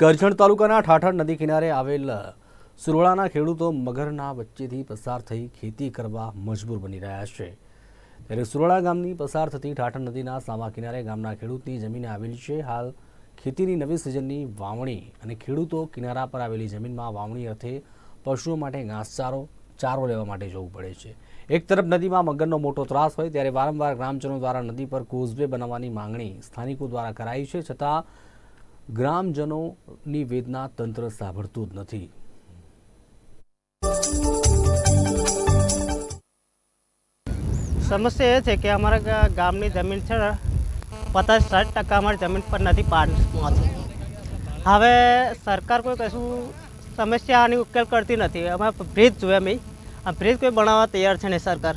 કરજણ તાલુકાના ઠાઠર નદી કિનારે આવેલ સુરવાળાના ખેડૂતો મગરના વચ્ચેથી પસાર થઈ ખેતી કરવા મજબૂર બની રહ્યા છે. ત્યારે સુરવાળા ગામની પસાર થતી ઠાઠર નદીના સામા કિનારે ગામના ખેડૂતની જમીન આવેલી છે. હાલ ખેતીની નવી સિઝનની વાવણી અને ખેડૂતો કિનારા પર આવેલી જમીનમાં વાવણી અર્થે પશુઓ માટે ઘાસચારો, ચારો લેવા માટે જવું પડે છે. એક તરફ નદીમાં મગરનો મોટો ત્રાસ હોય, ત્યારે વારંવાર ગ્રામજનો દ્વારા નદી પર કોઝવે બનાવવાની માંગણી સ્થાનિકો દ્વારા કરાઈ છે. છતાં ગ્રામજનોની વેદના તંત્ર સાંભળતું જ નથી. સમસ્યા એ છે કે અમારા ગામની જમીન છે ને પચાસ સાઠ ટકા અમારી જમીન પર નથી પાણી હવે સરકાર કોઈ કશું સમસ્યા આની ઉકેલ કરતી નથી. અમે બ્રિજ જોઈએ અમે. આ બ્રિજ કોઈ બનાવવા તૈયાર છે નહીં સરકાર.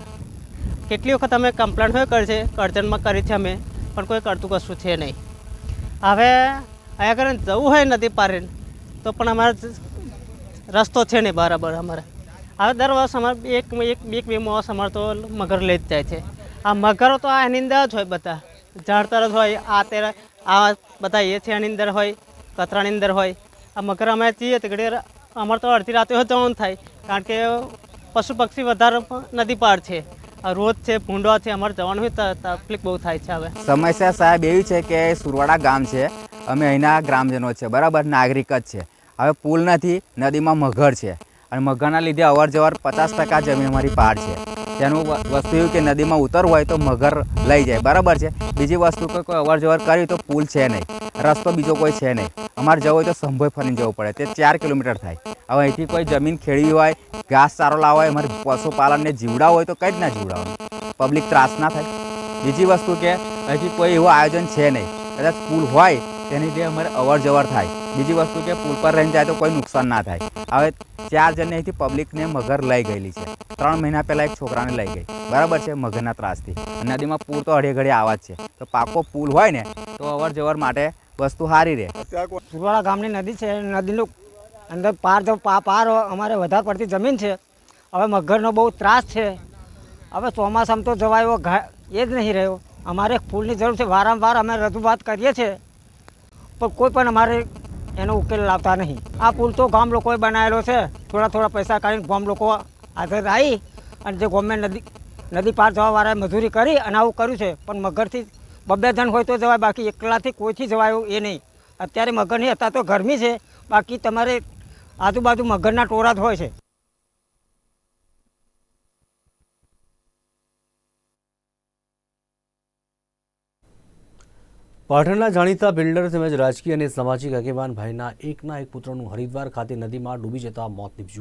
કેટલી વખત અમે કમ્પ્લેન હોય કરી છે કરજણમાં કરી છે અમે, પણ કોઈ કરતું કશું છે નહીં. હવે અહીંયા કરીને જવું હોય નદી પારે તો પણ અમારે રસ્તો છે નહીં બરાબર અમારે. હવે દર વર્ષ અમારે એક એક એક બે માસ અમારે તો મગર લઈ જ જાય છે. આ મગરો તો આ એની અંદર જ હોય બધા. ઝાડતર જ હોય, આ તેર, આ બધા એ છે એની અંદર હોય, કતરાની અંદર હોય. આ મગર અમે જઈએ તો ઘડી અમારે તો અડધી રાતે જવાનું થાય, કારણ કે પશુ પક્ષી વધારે નદી પાર છે. આ રોજ છે, ભૂંડવા છે, અમારે જવાનું હોય તકલીફ બહુ થાય છે હવે. સમસ્યા સાહેબ એવી છે કે સુરવાડા ગામ છે. અમે અહીંના ગ્રામજનો છે, બરાબર? નાગરિક જ છે. હવે પુલ નથી, નદીમાં મગર છે. અને મગરના લીધે અવર જવર પચાસ ટકા જમીન અમારી પાર છે. તેનું વસ્તુ એવું કે નદીમાં ઉતરવું હોય તો મગર લઈ જાય, બરાબર છે? બીજી વસ્તુ કે કોઈ અવર જવર કરી તો પુલ છે નહીં. રસ્તો બીજો કોઈ છે નહીં. અમારે જવું હોય તો સંભોય ફરીને જવું પડે. તે ચાર કિલોમીટર થાય. હવે અહીંથી કોઈ જમીન ખેડવી હોય, ઘાસ ચારો લાવવા હોય, અમારે પશુપાલનને જીવડાવવું હોય તો કંઈ જ ના જીવડાવવાનું. પબ્લિક ત્રાસ ના થાય. બીજી વસ્તુ કે અહીંથી કોઈ એવું આયોજન છે નહીં. કદાચ પુલ હોય તેની જે અમારે અવર જવર થાય, બીજી વસ્તુ કે પુલ પર રહીને જાય તો કોઈ નુકસાન ના થાય. હવે ચાર જણને અહીંથી પબ્લિકને મગર લઈ ગયેલી છે. ત્રણ મહિના પહેલાં એક છોકરાને લઈ ગઈ. બરાબર છે, મગરના ત્રાસથી. નદીમાં પૂર તો અઢે ઘડી આવા જ છે. તો પાકો પુલ હોય ને, તો અવર જવર માટે વસ્તુ સારી રહે. સુરવાળા ગામની નદી છે, નદીનું અંદર પાર તો પાર અમારે વધારે પડતી જમીન છે. હવે મગરનો બહુ ત્રાસ છે. હવે ચોમાસામાં તો જવાયો એ જ નહીં રહ્યો. અમારે ફૂલની જરૂર છે. વારંવાર અમે રજૂઆત કરીએ છીએ. પણ કોઈ પણ અમારે એનો ઉકેલ લાવતા નહીં. આ પુલ તો ગામ લોકોએ બનાવેલો છે. થોડા થોડા પૈસા કાઢીને ગામ લોકો આદર આવી અને જે ગવર્મેન્ટ નદી નદી પાર જવાવાળાએ મજૂરી કરી અને આવું કર્યું છે. પણ મગરથી બબ્બે જણ હોય તો જવાય, બાકી એકલાથી કોઈથી જવાય એ નહીં. અત્યારે મગર નહીં હતા તો ગરમી છે. બાકી તમારે આજુબાજુ મગરના ટોળા જ હોય છે. પાટણના જાણીતા બિલ્ડર તેમજ રાજકીય અને સામાજિક આગેવાન ભાઈના એકના એક પુત્રનું હરિદ્વાર ખાતે નદીમાં ડૂબી જતા મોત નીપજ્યું